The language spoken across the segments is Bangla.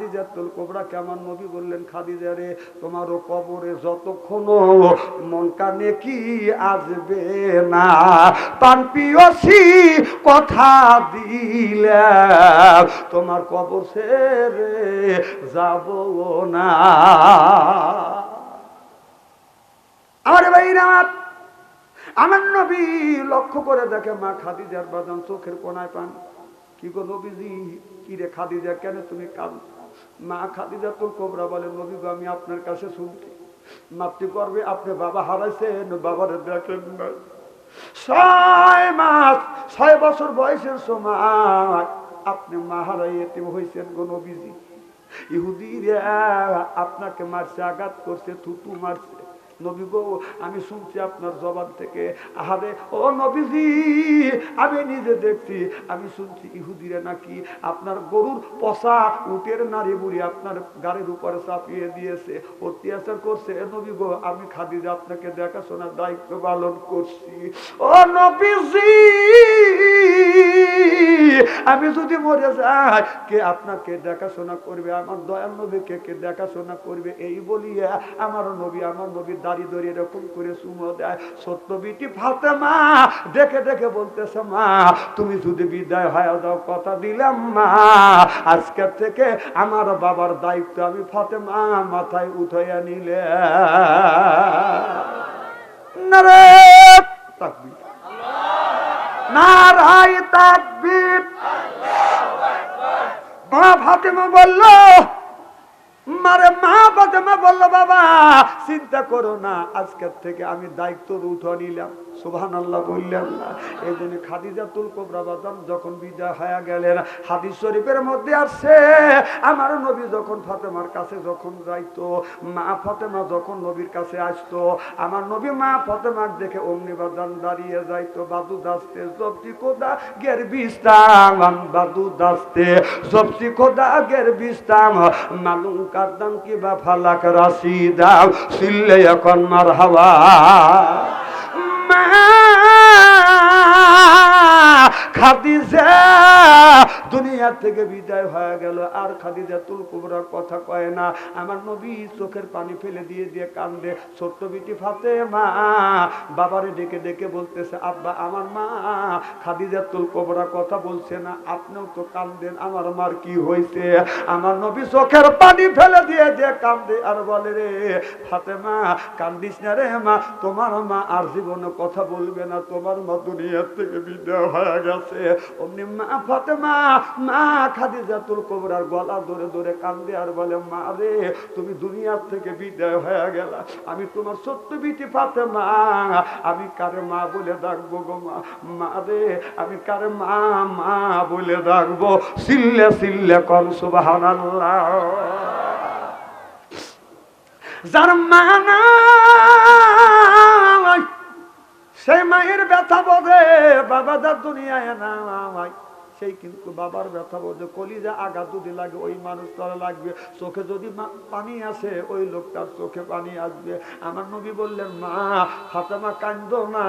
খাদিজাতুল কোবরা কেমন নবী বললেন, খাদিজা রে, তোমারও কবরে যতক্ষণ মন কানে কি আসবে না? পান পিয়সি কথা দিলে তোমার কবর সেরে যাব না। আমার ভাইরা, আমার নবী লক্ষ্য করে দেখে, মা, খাদিজার বাদাম চোখের কোনায় পান। কি গো নবীজি? কি রে খাদিজা, কেন তুমি কাঁদ মা খাদিজা তো কোবরা বলে, নবী আমি আপনার কাছে শুনছি। মাতৃ করবে, আপনি বাবা হারাইছেন, বাবার দেখেন না। ছয় মাস, ছয় বছর বয়সের সময় আপনি মা হারাই এতিম হয়েছেন গো নবীজি। ইহুদিরা আপনাকে মারছে, আঘাত করছে, থুতু মারছে। নবী গো, আমি শুনছি আপনার জবান থেকে। আহারে, ও নবীজি, আমি নিজে দেখছি, আমি শুনছি ইহুদিরা নাকি আপনার গরুর পশা উটের নারী বুড়ি আপনার গাড়ির উপরে চাপিয়ে দিয়েছে, অত্যাচার করছে। এ নবী গো, আমি খাদিজা আপনাকে দেখাশোনার দায়িত্ব পালন করছি। ও নবীজি, আমি যদি মরে যাই, কে আপনাকে দেখাশোনা করবে? আমার দয়াল নবীকে কে দেখাশোনা করবে? এই বলিয়া আমার নবী আমার নবী দাড়ি ধরে এরকম করে সুমো দেয়। সত্য বিটি ফাতেমা দেখে দেখে বলতেছে, মা, তুমি যদি বিদায় হয়ে দাও কথা দিলাম, মা। আজকের থেকে আমার বাবার দায়িত্ব আমি ফাতেমা মাথায় উঠাইয়া নিলে। মা বলল মারে মা ফাতেমা বলল, বাবা, চিন্তা করো না, আজকের থেকে আমি দায়িত্ব উঠে নিলাম। আল্লাহ বললেন, এই জন্য কোবরা বাদাম যখন বিদায় হয়ে গেলেন, হাদিস শরীফের মধ্যে আসছে, আমার নবী যখন ফাতেমার কাছে যখন মা ফাতেমা যখন নবীর কাছে আসতো, আমার নবী মা ফাতেমার দেখে অমনি বাদান দাঁড়িয়ে যাইতো, বাদু দাস্তে জবটি কোদা গের বিস্তাম বাদু দাস্তে জবটি কোদা গের বিস্তাম মালুম কারদাম কি বা ফালাক রাশি দাও সিল্লে এখন মার হাওয়া খাদিজা, দুনিয়া থেকে বিদায় হয়ে গেল। আর খাদিজা তুল কুবরার কথা কয় না, আমার নবী চোখের পানি ফেলে দিয়ে দিয়ে কান্দে, ছোট্ট বিটি ফাতে মা বাবারে ডেকে ডেকে বলতেছে, আব্বা, আমার মা খাদিজা তুল কুবরা কথা বলছে না, আপনিও তো কান্দেন, আমার মার কি হয়েছে? আমার নবী চোখের পানি ফেলে দিয়ে দিয়ে কান্দে, আর বলে, রে ফাতেমা, কান্দিস না রে মা, তোমার মা আর জীবনে কথা বলবে না, তোমার মা দুনিয়ার থেকে বিদায় হয়ে গেছে। অমনি মা ফাতেমা মা খাদিজাতুল কোবরার গলা ধরে ধরে কান্দে আর বলে মা রে তুমি দুনিয়ার থেকে বিদায় হয়ে গেল। আমি তোমার সত্য বিটি ফাতেমা। আমি কারে মা বলে ডাকবো গো মা? মা রে আমি কারে মা মা বলে ডাকবো। সিল্লে সিল্লে কর সুবহানাল্লাহ। যার মা নাই, সেই মায়ের ব্যথা বোধে বাবাদার দুনিয়ায় নাই সেই কিন্তু বাবার ব্যথা বোধে কলিজা আগা যদি লাগে, ওই মানুষটার লাগবে। চোখে যদি পানি আসে, ওই লোকটার চোখে পানি আসবে। আমার নবী বললেন, মা, ফাতেমা কান্দ না,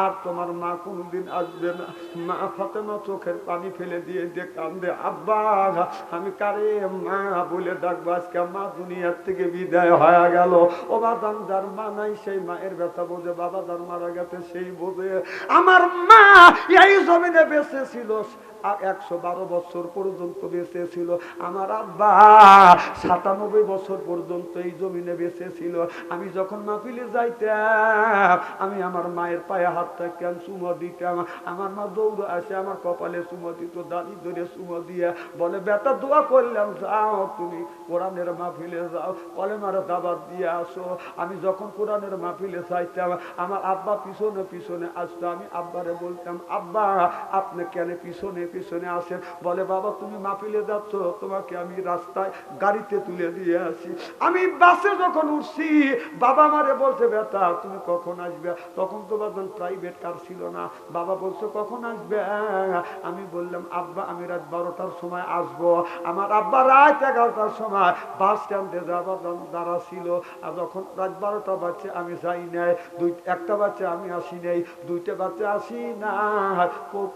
আর তোমার মা কোনদিন আসবে না। মা ফাতেমা চোখের পানি ফেলে দিয়ে দিয়ে কান্দে আব্বা, আমি কারে মা বলে ডাকবো? আজকে মা দুনিয়ার থেকে বিদায় হয়ে গেল। ও বাদাম যার মা নাই, সেই মায়ের ব্যথা বোঝে, বাবা যার মারা গেছে সেই বোঝে। আমার মা এই জমিনে বেঁচে ছিল একশো বারো বছর পর্যন্ত বেঁচে ছিল। আমার আব্বা সাতানব্বই বছর পর্যন্ত এই জমিনে বেঁচে ছিল। আমি যখন মাহফিলে যাইতাম, আমি আমার মায়ের পায়ে হাত থাকতাম চুমো দিতাম। আমার মা দৌড় আসে, আমার কপালে চুমো দিত দাদি ধরে চুমো দিয়ে বলে, বেটা, দোয়া করলাম, যাও তুমি কোরআনের মাহফিলে যাও বলে মারা দাবার দিয়ে আসো। আমি যখন কোরআনের মাহফিলে যাইতাম, আমার আব্বা পিছনে পিছনে আসতো। আমি আব্বারে বলতাম, আব্বা, আপনি কেন পিছনে পিছনে আসেন বলে, বাবা, তুমি মাহফিলে যাচ্ছ, তোমাকে আমি রাস্তায় গাড়িতে তুলে দিয়ে আসি। আমি বাসে যখন উঠছি, বাবা মারে বলছে, বেটা, তুমি কখন আসবে? তখন তো বাদন প্রাইভেট কার ছিল না। বাবা বলছে, কখন আসবে? আমি বললাম, আব্বা, আমি রাত বারোটার সময় আসব। আমার আব্বা রাত এগারোটার সময় বাস স্ট্যান্ডে যাবার দাঁড়া ছিল। আর যখন রাত বারোটা বাচ্চা আমি যাই নাই। দুই, একটা বাচ্চা আমি আসি নাই। দুইটা বাচ্চা আসি না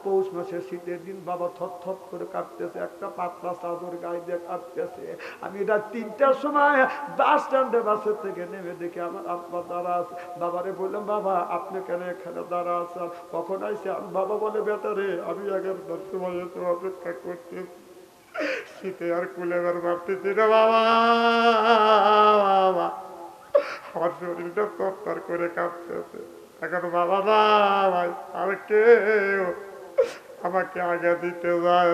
পৌষ মাসের শীতের দিন বাবা থর থর করে কাঁপতেছে একটা পাতলা চাদর গায়ে দিয়ে কাঁপতেছে আমি এটা তিনটার সময় বাস স্ট্যান্ডে বাসের থেকে নেমে দেখি আমার আব্বা দাঁড়া আছে। বাবারে বললাম, বাবা, আপনি কেন এখানে দাঁড়া আছেন? কখন আইসে আমি বাবা বলে বেটারে আমি আগের সময় অপেক্ষা করতে শীতে আর কুলে ভাবতেছি রে বাবা বাবা। আমার শরীরটা তত্তর করে কাঁপতেছে। এখন বাবা না ভাই, আর কেউ আমাকে আগে দিতে যায়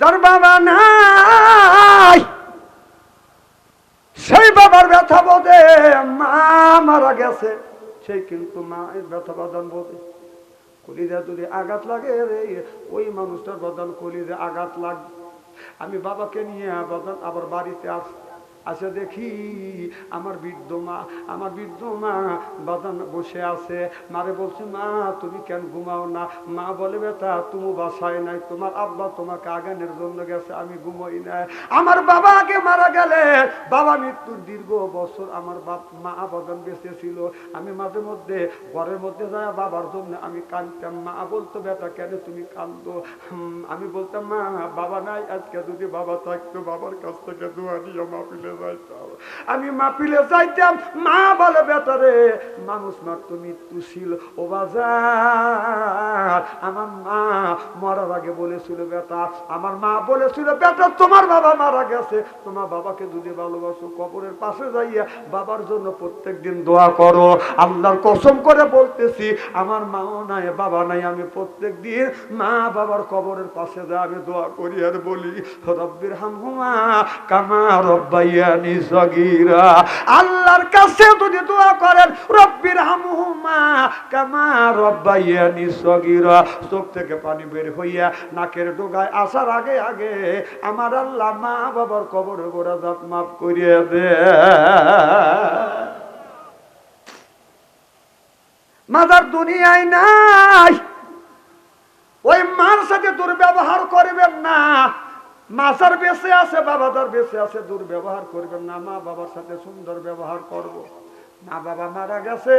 যার বাবা নাই, সেই বাবার ব্যথা বোধে মা মারা গেছে সেই কিন্তু মা ব্যথা বাদন বোধে। কলিজা যদি আঘাত লাগে রে, ওই মানুষটার বদন কলিজা আঘাত লাগবে। আমি বাবাকে নিয়ে আবার বাড়িতে আস আসে দেখি, আমার বৃদ্ধ মা, আমার বৃদ্ধ মা বাদান বসে আছে। মারে বলছে, মা, তুমি কেন ঘুমাও না? মা বলে, বেটা, তুমি বাসায় নাই। তোমার আব্বা তোমাকে আগানের জন্য গেছে, আমি ঘুমোই না আমার বাবা আগে মারা গেলে, বাবা মৃত্যুর দীর্ঘ বছর আমার বাপ মা বাদান বেঁচে ছিল। আমি মাঝে মধ্যে ঘরের মধ্যে যায় বাবার জন্য আমি কাঁদতাম। মা বলতো, বেটা, কেন তুমি কান্দো আমি বলতাম, মা, বাবা নাই। আজকে যদি বাবা থাকতো, বাবার কাছ থেকে দোয়া নিয়ে মাপিলে আমি মাপিলে যাইতাম, মা বলে, বেটারে, মানুষ মাত্র মৃত্যুশীল ও বাজার। আমার মা মরার আগে বলেছিল, বেটা, আমার মা বলেছিল, বেটা, তোমার বাবা মারা গেছে। তোমার বাবাকে যদি ভালোবাসো, কবরের পাশে যাইয়া বাবার জন্য প্রত্যেক দিন দোয়া করো। আল্লাহর কসম করে বলতেছি, আমার মাও নাই, বাবা নাই। আমি প্রত্যেক দিন মা বাবার কবরের পাশে যা আমি দোয়া করি আর বলি রব্বির হামহুমা, কামা আল্লাহর কাছে যদি দোয়া করেন, রব্বির হামহুমা কামা রব্বাইয়ানি সগীরা। চোখ থেকে পানি বের হইয়া নাকের ডোগায় আসার আগে আগে আমার আল্লাহ মা বাবার কবরে গোড়া দাঁত মাফ করিয়ে দে মাদার দুনিয়ায় নাই। ওই মার সাথে দুর্ব্যবহার করবেন না। মাসার বেঁচে আছে বাবাদার বেঁচে আছে, দুর্ব্যবহার করবেন না, মা বাবার সাথে সুন্দর ব্যবহার করব। মা বাবা মারা গেছে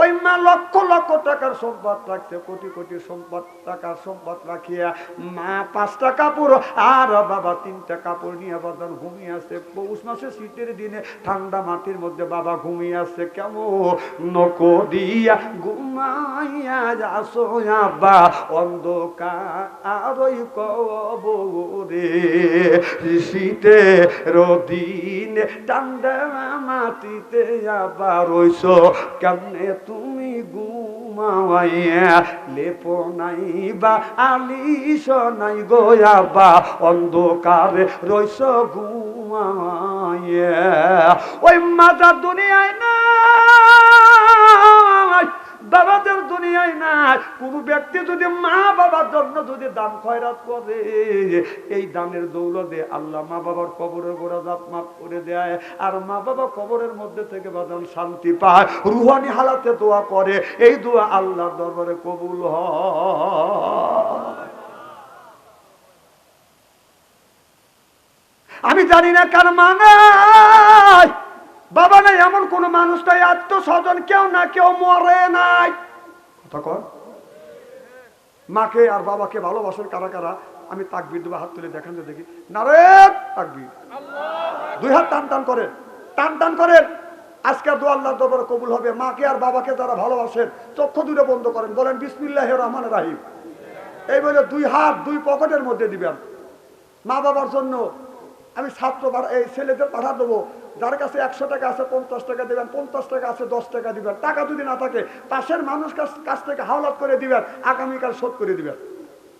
ওই মা লক্ষ লক্ষ টাকার সম্পদ রাখছে কোটি কোটি সম্পদ, টাকার সম্পদ রাখিয়া। মা পাঁচটা কাপড় আর বাবা তিনটা কাপড় নিয়ে বাদান ঘুমিয়ে আছে। পৌষ মাসে শীতের দিনে ঠান্ডা মাটির মধ্যে বাবা ঘুমিয়ে আছে। কেমন নকো দিয়া ঘুমাইয়া যাসো বা অন্ধকার কবরে। শীতে রদিন ঠান্ডা মাটিতে আবার রইছ, কেমনে তুমি ঘুমাইয়া লেপ নাই বা আলিস নাই গোয়া বা অন্ধকারে রইস ঘুমাইয়া ওই মাজার দুনিয়ায় না বাবাদের দুনিয়ায় না কোন ব্যক্তি যদি মা বাবার জন্য যদি দান খয়রাত করে, এই দানের দৌলতে আল্লাহ মা বাবার কবরের গোড়া জাত মাফ করে দেয়। আর মা বাবা কবরের মধ্যে থেকে বাদান শান্তি পায়, রুহানি হালাতে দোয়া করে, এই দোয়া আল্লাহর দরবারে কবুল হয়। আমি জানি না কার মানে বাবা নাই, এমন কোন মানুষ নাই, আত্মস্বজন, কেউ না, কেউ মরে নাই। মাকে আর বাবাকে ভালোবাসেন কারা কারা? আমি তাকবির দেবো, হাত তুলে দেখান তো দেখি। না রে তাকবির। দুই হাত টান টান করেন, টান টান করেন। আজকের দু আল্লাহ দরবারে কবুল হবে। মাকে আর বাবাকে যারা ভালোবাসেন, চক্ষু দূরে বন্ধ করেন, বলেন বিসমিল্লাহ রহমান রাহিম। এই বলে দুই হাত দুই পকেটের মধ্যে দিবেন। মা বাবার জন্য আমি ছাত্র এই ছেলেদের পাঠা দেবো। যার কাছে একশো টাকা আছে, পঞ্চাশ টাকা দেবেন, পঞ্চাশ টাকা আছে, দশ টাকা দিবেন। টাকা যদি না থাকে, পাশের মানুষ কাছ- থেকে হাওলাত করে দিবেন, আগামীকাল শোধ করে দিবেন।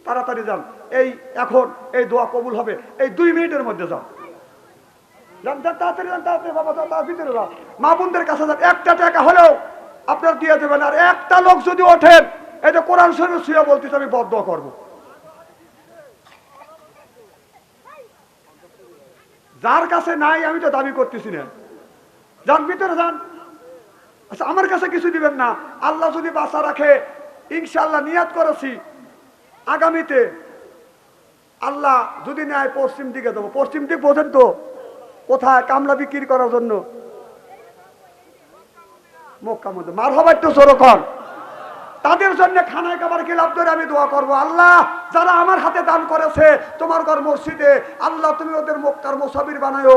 তাড়াতাড়ি যান। এই, এখন এই দোয়া কবুল হবে। এই দুই মিনিটের মধ্যে যান যান, তাড়াতাড়ি মা বোনদের কাছে যান। একটা টাকা হলেও আপনার দিয়ে দেবেন। আর একটা লোক যদি ওঠেন যে কোরআন শরীফ শুয়ে বলতেছে, আমি বদ্ধ করব। যার কাছে নাই, আমি তো দাবি করতেছি না। যান, ভিতরে যান। আচ্ছা আমার কাছে কিছু দিবেন না। আল্লাহ যদি বাসা রাখে ইনশাল্লাহ নিয়াত করেছি। আগামীতে আল্লাহ যদি নেয়, পশ্চিম দিকে দেবো। পশ্চিম দিক বোঝেন তো, কোথায় কামলা বিক্রি করার জন্য? মক্কা মধ্যে মার হবার তো সরকর তাদের জন্য খানায় খাবার লাভ ধরে আমি দোয়া করব। আল্লাহ, যারা আমার হাতে দান করেছে, তোমার ঘর মসজিদে, আল্লাহ তুমি ওদের মক্কার মোসাবির বানায়ো।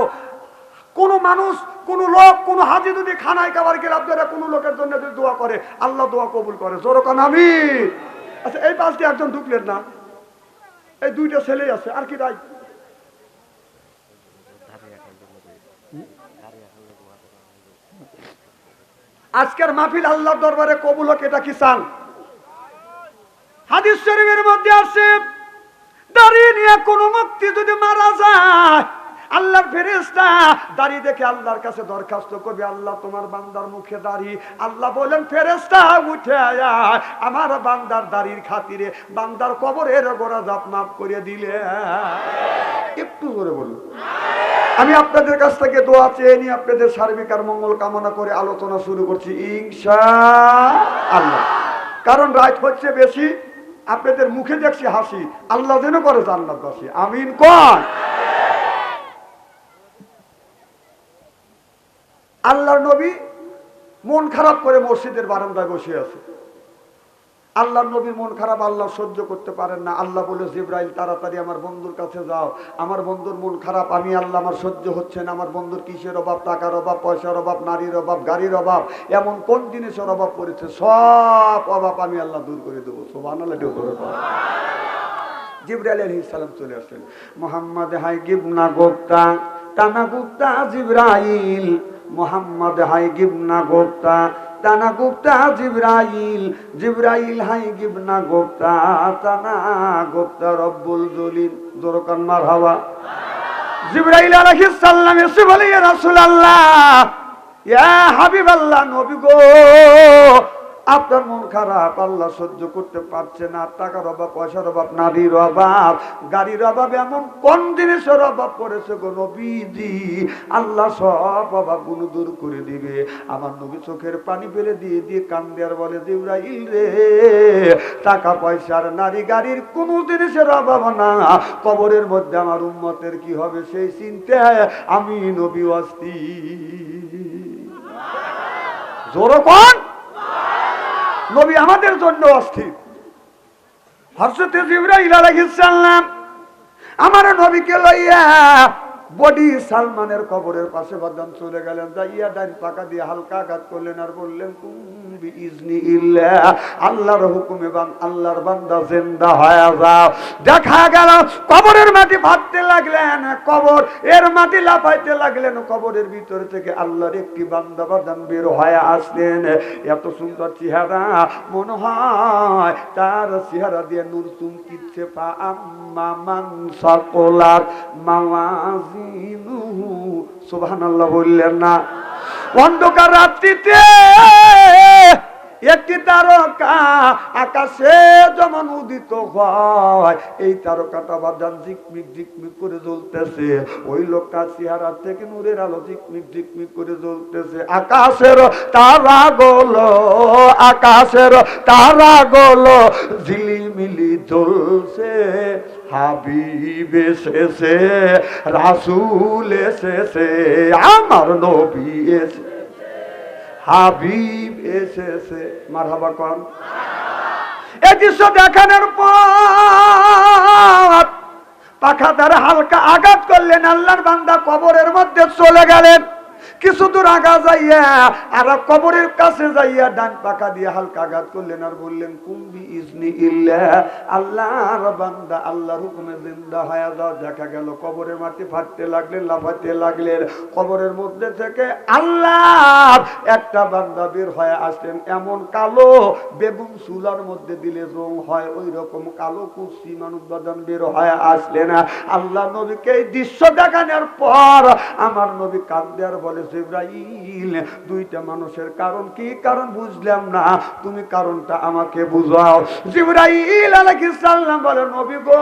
কোন মানুষ, কোন লোক, কোন হাজি যদি খানায় খাবার লাভ ধরে কোনো লোকের জন্য যদি দোয়া করে, আল্লাহ দোয়া কবুল করে। জোরকন আমি আচ্ছা এই পাশটি একজন ঢুকলেন না? এই দুইটা ছেলেই আছে, আর কি তাই আজকের মাহফিল আল্লাহর দরবারে কবুল হোক, এটা কি চান? হাদিস শরীফের মধ্যে আছে দাঁড়িয়ে নিয়ে কোন মুক্তি যদি মারা যায়, আল্লাহর ফেরেস্তা দাঁড়িয়ে দেখে আল্লাহর কাছে দরখাস্ত করবে, আল্লাহ তোমার বান্দার মুখে দাড়ি, আল্লাহ বলেন ফেরেস্তা উঠে আয়। আমার বান্দার দাড়ির খাতিরে বান্দার কবরের গোড়া জাপ মাফ করে দিলে। একটু জোরে বলুন। আমি আপনাদের কাছ থেকে দোয়া চেয়ে নিয়ে আপনাদের সার্বিক আর মঙ্গল কামনা করে আলোচনা শুরু করছি, ইনশা আল্লাহ। কারণ রাত হচ্ছে বেশি, আপনাদের মুখে দেখছি হাসি, আল্লাহ যেন করে জান্নাত বাসি। আমিন কন আল্লাহর নবী মন খারাপ করে মসজিদের বারান্দায় বসে আছে। আল্লাহ নবীর মন খারাপ, আল্লাহ সহ্য করতে পারেন না। আল্লাহ বলে, জিব্রাইল, তাড়াতাড়ি আমার বন্ধুর কাছে যাও। আমার বন্ধুর মন খারাপ, আমি আল্লাহ আমার সহ্য হচ্ছে না। আমার বন্ধুর কিসের অভাব? টাকার অভাব, পয়সার অভাব, নারীর অভাব, গাড়ির অভাব, এমন কোন জিনিসের অভাব পড়েছে? সব অভাব আমি আল্লাহ দূর করে দেবো। সোবান জিব্রাইল আলাইহিস সালাম চলে আসলেন। মোহাম্মদ, হাই গিবনা গোপ্তা, টানা গুপ্তা জিব্রাইল। মোহাম্মদ, হাই গিবনা গোপ্তা তানা গুপ্তা জিব্রাইল জিব্রাইল, হাই গিবনা গুপ্তা, তানা গুপ্তা রব্বুল জলিল দরকার মার হাওয়া জিব্রাইল আলাইহিস সালাম এসে বলে, ইয়া রাসূলুল্লাহ, ইয়া হাবিবাল্লাহ নবী গো আপনার মন খারাপ, আল্লাহ সহ্য করতে পারছে না, টাকার অভাব, পয়সার অভাব, নারীর অভাব, গাড়ির অভাব, এমন কোন জিনিসের অভাব পড়েছে গো নবীজি? আল্লাহ সব অভাবগুলো দূর করে দিবে। আমার নবী চোখের পানি ফেলে দিয়ে দিয়ে কান্দে আর বলে, জিব্রাইল রে, টাকা পয়সার নারী গাড়ির কোন জিনিসের অভাব না। কবরের মধ্যে আমার উম্মতের কি হবে সেই চিন্তায় আমি নবী অস্থি জোর কোন। নবী আমাদের জন্য অস্থির। হরসতে জিব্রাইল আলাইহিস সালাম আমার নবীকে লইয়া বডি সালমানের কবরের পাশে বাদাম চলে গেলেন, যাইয়া ডান পাকা দিয়ে হালকা আঘাত করলেন আর বললেন আল্লাহর আল্লাহর দেখা গেল, কবরের মাটি ফাটতে লাগলেন এর মাটি লাফাইতে লাগলেন, কবরের ভিতর থেকে আল্লাহর একটি আসলেন। এত সুন্দর চেহারা, মনে হয় তার চেহারা দিয়ে নূর চুমকিচ্ছে পা সুবহানাল্লাহ বললেন না। অন্ধকার রাত্রিতে একটি তারকা আকাশে যেমন উদিত হয়, এই তারকাটা বাদান ঝিকমিক ঝিকমিক করে জ্বলতেছে। ওই লোকটা চেহারা থেকে নূরের আলো ঝিকমিক ঝিকমিক করে জ্বলতেছে। আকাশের তারা গোলো, আকাশের তারা গোলো, ঝিলিমিলি জ্বলছে, হাবিব এসেছে, রাসুল এসেছে, আমার নবী এসেছে। হাবিব এসেছে মারহাবা কন। এই দৃশ্য দেখানোর পর পাখা দ্বারা হালকা আঘাত করলেন, আল্লাহর বান্দা কবরের মধ্যে চলে গেলেন। কিছু দূর আগা যাইয়া, আর কবরের কাছে যাইয়া ডান পাকা দিয়ে হালকা আঘাত করলেন আর বললেন কুম্বি ইজনি ইল্লা, আল্লাহর বান্দা, আল্লাহর হুকুমে জিন্দা হয়ে যাও, দেখা গেল কবরের মাটি ফাটতে লাগলেন লাফাতে লাগলেন কবরের মধ্যে থেকে আল্লাহ একটা বান্দা বের হয়ে আসলেন, এমন কালো বেগুন চুলার মধ্যে দিলে রং হয় ওই রকম কালো কুচি মানুষ বাদান বের হয়ে আসলেন। আল্লাহ নবীকে এই দৃশ্য দেখানোর পর আমার নবী কান্দে আর বলে জিব্রাইল, দুইটা মানুষের কারণ কি? কারণ বুঝলাম না। তুমি কারণটা আমাকে বুঝাও। জিব্রাইল বলে, নবী গো,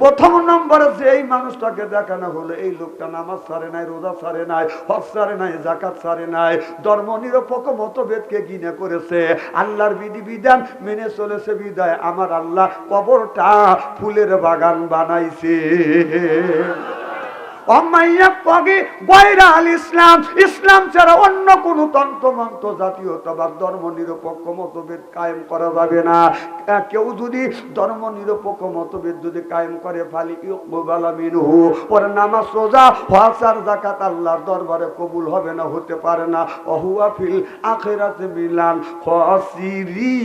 প্রথম নম্বরে মানুষটাকে দেখানো হলো, এই লোকটা নামাজ ছাড়ে নাই, রোজা ছাড়ে নাই, হজ ছাড়ে নাই জাকাত ছাড়ে নাই, ধর্ম নিরপেক্ষ মতভেদকে গিনে করেছে, আল্লাহর বিধি বিধান মেনে চলেছে বিদায়। আমার আল্লাহ কবরটা ফুলের বাগান বানাইছে। অমাইয়া পগে গয়রা আল ইসলাম ইসলাম ছাড়া অন্য কোন তন্ত্রমন্ত্র জাতীয়তাবাদ ধর্ম নিরপেক্ষ মতভেদ কায়েম করা যাবে না। কেউ যদি ধর্ম নিরপেক্ষ মতভেদ যদি কায়েম করে, ফালি মিনহু ওর সোজা জাকাত আল্লাহর দরবারে কবুল হবে না, হতে পারে না। অহুয়া ফিল আখিরাতে মিলান খসিরি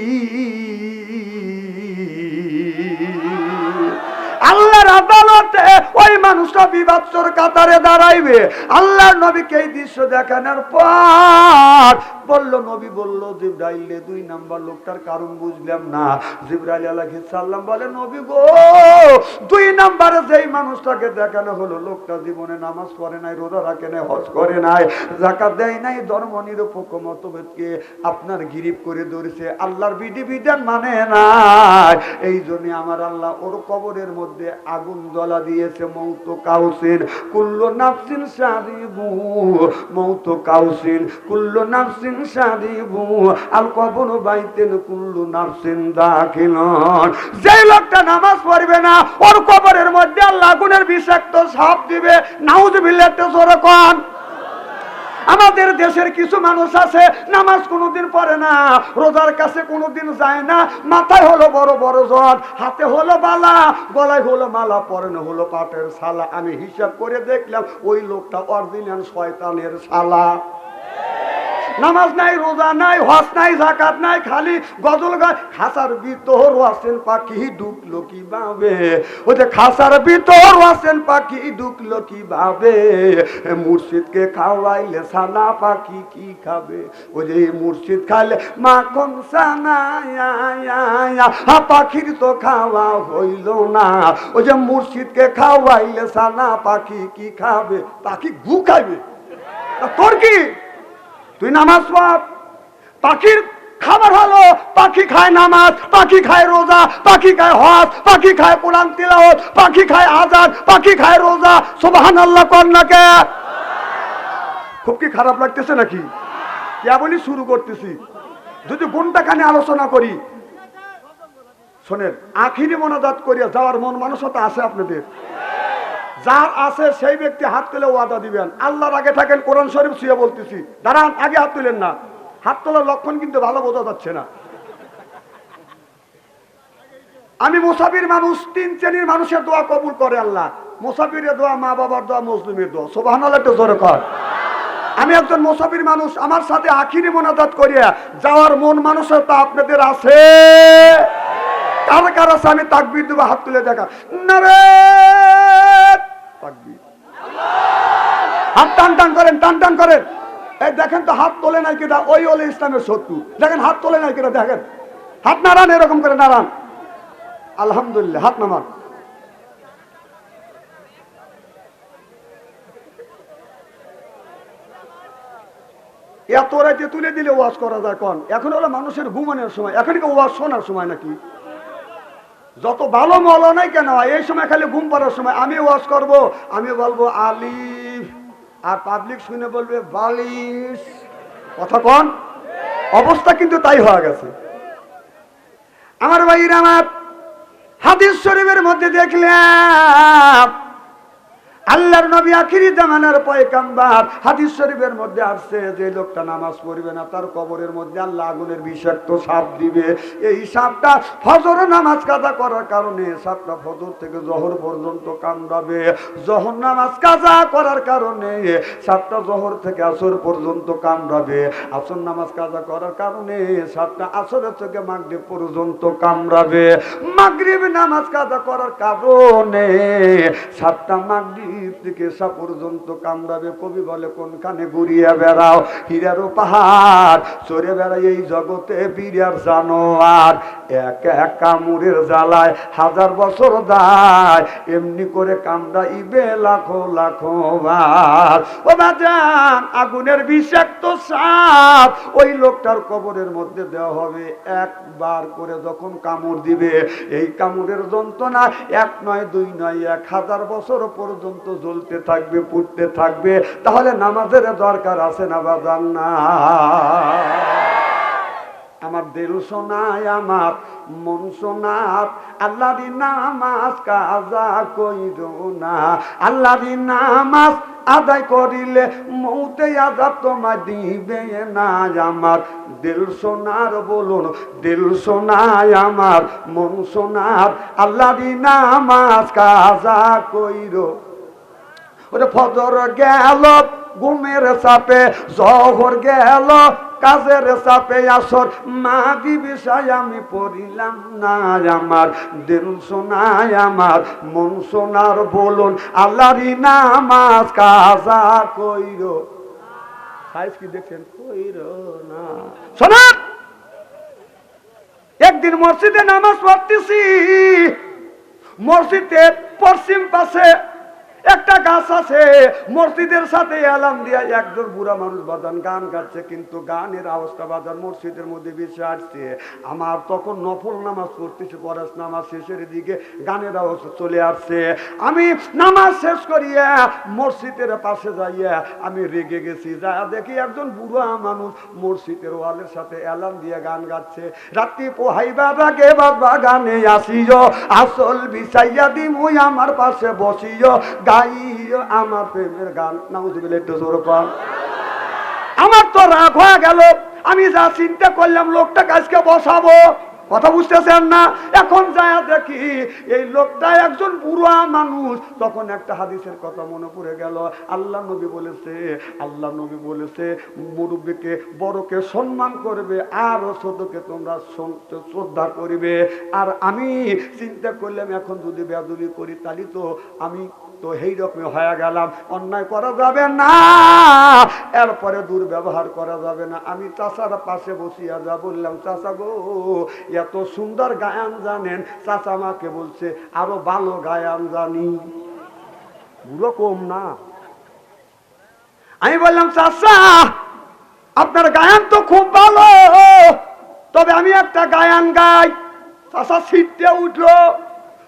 আল্লাহর আদালতে ওই মানুষটা বিবাদসর কাতারে দাঁড়াইবে। আল্লাহর নবীকে এই দৃশ্য দেখানোর পর বলল, নবী বলল, জিব্রাইলে দুই নাম্বার লোকটার কারণ বুঝলাম না। জিব্রাইল আলাইহিস সালাম বলে, নবী গো, দুই নাম্বারে যেই মানুষটাকে দেখানো হলো, লোকটা জীবনে নামাজ পড়ে নাই, রোজা রাখে নাই, হজ করে নাই, জাকাত দেয় নাই ধর্ম নিরপেক্ষ মতভেদকে আপনার গিরিপ করে ধরেছে। আল্লাহর বিধি বিধান মানে নাই। এই জন্য আমার আল্লাহ ওর কবরের মধ্যে আগুন জ্বলা দিয়েছে। মৌত কাউসিন, কুল্লু নাফসিন সারিবু মৌত কাউসিন, কুল্লু নাফসিন সারিবু আল কবর বাইতেন নাফসিন যে লোকটা নামাজ পড়বে না, ওর কবরের মধ্যে আল্লাহ আগুনের বিষাক্ত সাপ দিবে। নাউজ বিল্লাতে জোরে কন। আমাদের দেশের কিছু মানুষ আছে, নামাজ কোনোদিন পড়ে না, রোজার কাছে কোনোদিন যায় না, মাথায় হলো বড় বড় জট, হাতে হলো বালা, গলায় হলো মালা, পরনে হলো পাটের সালা আমি হিসাব করে দেখলাম, ওই লোকটা অরিজিনাল শয়তানের সালা নামাজ নাই, রোজা নাই হস নাই জাকাত নাই, খালি গজল গায়। খাসার ভিতর আছেন পাখি ঢুকলো কি ভাবে ওই যে খাসার ভিতর আছেন পাখি ঢুকলো কি ভাবে মুর্শিদকে খাওয়াইলে সানা পাখি কি খাবে? ওই যে মুর্শিদ খাইলে মাখন সানা পাখির তো খাওয়া হইল না। ওই যে মুর্শিদকে খাওয়াইলে সানা পাখি কি খাবে? পাখি গু খাইবে। তোর কি? তুই নামাজ পড়। পাখির খাবার হলো, পাখি খায় নামাজ, পাখি খায় রোজা, পাখি খায় হজ, পাখি খায় কোরআন তিলাওয়াত, পাখি খায় আজাদ পাখি খায় রোজা। সুবহান আল্লাহ কন্যাকে খুব কি খারাপ লাগতেছে নাকি? কেবলই শুরু করতেছি। যদি কোনটা কানে আলোচনা করি। শোনেন, আখিরি মনোজাত করিয়া যাওয়ার মন মানসতা আছে আপনাদের। যার আছে সেই ব্যক্তি হাত তুলে ওয়াদা দিবেন। আল্লাহর আগে থাকেন, কোরআন শরীফ শুয়ে বলতেছি। দাঁড়ান, আগে হাত তুলেন না। হাত তোলার লক্ষণ কিন্তু ভালো বোঝা যাচ্ছে না। আমি মুসাফির মানুষ, তিন শ্রেণির মানুষের দোয়া কবুল করে আল্লাহ। মুসাফিরের দোয়া, মা বাবার দোয়া, মুসলিমের দোয়া। সোবাহান একটু জোরে কর। আমি একজন মুসাফির মানুষ, আমার সাথে আখিরি মোনাজাত করিয়া যাওয়ার মন মানুষের তা আপনাদের আছে? কার কার আছে? আমি তাকবির দেবো, হাত তুলে দেখা। নারে তাকবীর। হাত টান টান করেন টান টান করেন। এই দেখেন তো হাত তোলে নাই কেটা ওই হলে ইসলামের শত্রু। দেখেন হাত তোলে নাই কেটা দেখেন। হাত নাড়ান এরকম করে নাড়ান আলহামদুলিল্লাহ, হাত নামান। এত রাতে তুলে দিলে ওয়াজ করা যায় কন? এখন হলো মানুষের ঘুমানোর সময়। এখন কি ওয়াজ শোনার সময় নাকি? যত ভালো মল নাই কেন এই সময় খালি ঘুম পাড়ার সময়। আমি ওয়াজ করব, আমি বলব আলিফ। আর পাবলিক শুনে বলবে, বালিশ। কথা কন? অবস্থা কিন্তু তাই হওয়া গেছে। আমার ভাইরা আমার হাদিস শরীফের মধ্যে দেখলাম আল্লাহর নবী আখিরি জামানার পয়কাম্বার হাদিস শরীফের মধ্যে আসছে যে লোকটা নামাজ পড়বে না, তার কবরের মধ্যে আল্লাহ আগুনের বিষাক্ত সাপ দিবে। এই সাপটা ফজর নামাজ কাজা করার কারণে সাপটা ফজর থেকে জহর পর্যন্ত কামড়াবে। জহর নামাজ কাজা করার কারণে সাপটা জহর থেকে আসর পর্যন্ত কামড়াবে। আসর নামাজ কাজা করার কারণে সাপটা আসরের থেকে মাগরিব পর্যন্ত কামড়াবে। মাগরিব নামাজ কাজা করার কারণে সাপটা মাগরিব থেকে এসা পর্যন্ত কামড়াবে, কবি বলে কোনখানে ঘুরিয়া বেড়াও? হীরারও পাহাড়, চড়ে বেড়াই এই জগতে বীরার জানোয়ার। এক এক কামড়ের জ্বালায় হাজার বছর দায়, এমনি করে কামড়াইবে লাখো লাখো বার। ও বাজান, আগুনের বিষাক্ত সাপ, ওই লোকটার কবরের মধ্যে দেওয়া হবে একবার করে যখন কামড় দিবে। এই কামড়ের যন্ত্রণা এক নয়, দুই নয়, এক হাজার বছর পর্যন্ত জ্বলতে থাকবে, পুড়তে থাকবে, তাহলে নামাজের দরকার আছে না বাজান না? আমার দিল শোনায়, আমার মন শোনার আল্লাহর নামাজ কাজা কইর না। আল্লাহর নামাজ আদায় করিলে মৌতে আজাব তোমার দিবে না। আমার দিল সোনার বলুন, দিল সোনায় আমার মন সোনার আল্লাহর নামাজ কাজা কইর ওরে ফজর গেল, ঘুমের চাপে, জহর গেল, কাজের চাপে আসর। মা বিষয় আমি পড়িলাম না আমার, দিল শোনায় আমার, মন শোনার বলুন আল্লাহরি নামাজ কাজা কইর। কি দেখছেন? কইর না। শোনান! একদিন মসজিদে নামাজ পড়তেছি, মসজিদের পশ্চিম পাশে একটা গাছ আছে, মসজিদের সাথে এলাম দিয়া একজন বুড়া মানুষ বাজান গান গাচ্ছে, কিন্তু গানের আওয়াজটা বাজান মসজিদের মধ্যে বেশি আসছে। আমার তখন নফল নামাজ পড়তেছে পরাস নামাজ শেষের দিকে গানের আওয়াজ চলে আসছে। আমি নামাজ শেষ করিয়া মসজিদের পাশে যাইয়া আমি রেগে গেছি। যা দেখি একজন বুড়া মানুষ মসজিদের ওয়ালের সাথে এলাম দিয়ে গান গাচ্ছে। রাত্রি পোহাইবার আগে বাবা গানে আসিও, আসল বিছাইয়া দিমুই আমার পাশে বসিও। গাইও আমার প্রেমের গান, নাউজুবিল্লাহ, একটু জোর পান। আমার তো রাগ হয়ে গেল, আমি যা চিন্তা করলাম লোকটা আজকে বসাবো। কথা বুঝতেছেন না? এখন যায় দেখি, এই লোকটা একজন বুড়া মানুষ। তখন একটা হাদিসের কথা মনে পড়ে গেল। আল্লাহ নবী বলেছে, আল্লাহ নবী বলেছে, মুরব্বীকে বড়কে সম্মান করবে, আর ছোটকে তোমরা শ্রদ্ধা করবে। আর আমি চিন্তা করলাম, এখন যদি বেদুলি করি, তাহলে তো আমি তো এই রকমই হয়ে গেলাম। অন্যায় করা যাবে না, এরপরে দুর্ব্যবহার করা যাবে না। আমি চাষার পাশে বসিয়া যা বললাম চাষা গো, এত সুন্দর গায়ান জানেন। চাষা আমাকে বলছে, আরও ভালো গায়ান জানি। বুড়ো কম না। আমি বললাম চাষা আপনার গায়ান তো খুব ভালো। তবে আমি একটা গায়ান গাই। চাষা সিটতে উঠল,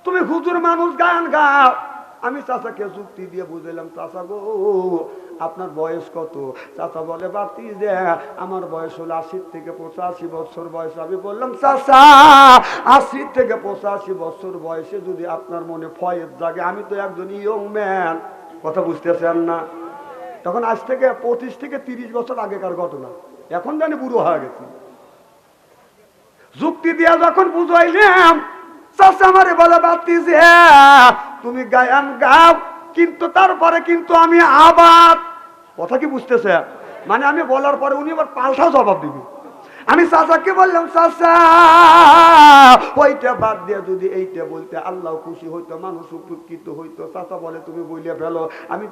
তুমি হুজুর মানুষ গান গাও। আমি চাচাকে যুক্তি দিয়ে বুঝলাম চাচা গো, আপনার বয়স কত? চাচা বলে, বাতি যে, আমার বয়স হলো আশি থেকে পঁচাশি বছর বয়স। আমি বললাম, চাচা আশি থেকে পঁচাশি বছর বয়সে যদি আপনার মনে ফয়ের জাগে, আমি তো একজন ইয়ং ম্যান কথা বুঝতেছেন না? তখন আজ থেকে পঁচিশ থেকে তিরিশ বছর আগেকার ঘটনা। এখন জানি বুড়ো হয়ে গেছি। যুক্তি দিয়া যখন বুঝাইলাম চাষা আমারে বলে, বাতি যে তুমি গায়ান গাও, কিন্তু তারপরে কিন্তু আমি আবার কথা কি বুঝতেছে? মানে আমি বলার পরে উনি আবার পাল্টা জবাব দিবি। আমি চাচাকে বললাম, চাচা, ওইটা বাদ দিয়ে যদি এইটা বলতে আল্লাহ খুশি হইতো, মানুষ উপকৃত হইতো, চাচা বলে তুমি বইলে ফেলো। আমি